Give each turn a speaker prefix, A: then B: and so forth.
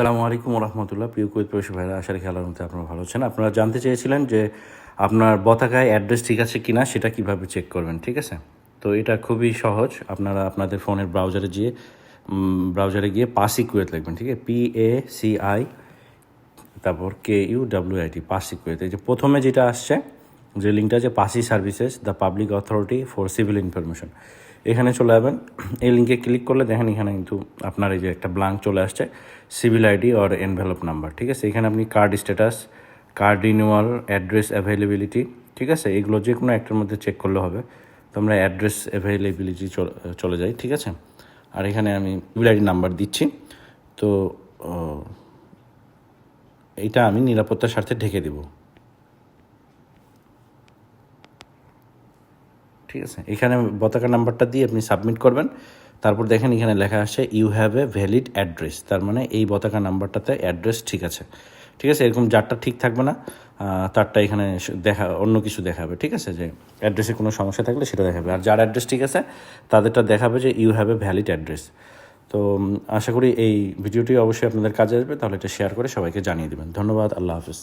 A: আসসালামু আলাইকুম রহমতুল্লাহ প্রিয় কুয়েত প্রবাসী ভাইরা, আশা রেখে মধ্যে আপনারা ভালো আছেন। আপনারা জানতে চেয়েছিলেন যে আপনার বতাকায় অ্যাড্রেস ঠিক আছে কিনা, সেটা কীভাবে চেক করবেন, ঠিক আছে? তো এটা খুবই সহজ। আপনারা আপনাদের ফোনের ব্রাউজারে গিয়ে ব্রাউজারে গিয়ে পাসি কুয়েত লিখবেন, ঠিক আছে? পি এ সি আই তারপর K U W IT PACI Kuwait. এই যে প্রথমে যেটা আসছে যে লিঙ্কটা আছে, PACI services, the public authority for civil information. এখানে চলে যাবেন। এই লিঙ্কে ক্লিক করলে দেখেন এখানে কিন্তু আপনার এই যে একটা ব্লাঙ্ক চলে আসছে, civil ID or envelope number, ঠিক আছে? এখানে আপনি card status, card renewal, address availability ঠিক আছে? এগুলো যে কোনো একটার মধ্যে চেক করলে হবে। তো আমরা অ্যাড্রেস অ্যাভেলেবিলিটি চলে যাই, ঠিক আছে? আর এখানে আমি সিভিল আইডি নাম্বার দিচ্ছি। তো এইটা আমি নিরাপত্তার স্বার্থে ঢেকে দেব। ঠিক আছে? এখানে পতাকা নাম্বারটা দিয়ে আপনি সাবমিট করবেন। তারপর দেখেন এখানে লেখা আসছে you have a valid address তার মানে এই পতাকা নাম্বারটাতে অ্যাড্রেস ঠিক আছে। ঠিক আছে? এরকম যারটা ঠিক থাকবে না তারটা এখানে দেখা, অন্য কিছু দেখাবে। ঠিক আছে? যে অ্যাড্রেসে কোনো সমস্যা থাকলে সেটা দেখাবে। আর যার অ্যাড্রেস ঠিক আছে, তাদেরটা দেখাবে যে you have a valid address তো আশা করি এই ভিডিওটি অবশ্যই আপনাদের কাজে আসবে। তাহলে এটা শেয়ার করে সবাইকে জানিয়ে দেবেন। ধন্যবাদ। আল্লাহ হাফিজ।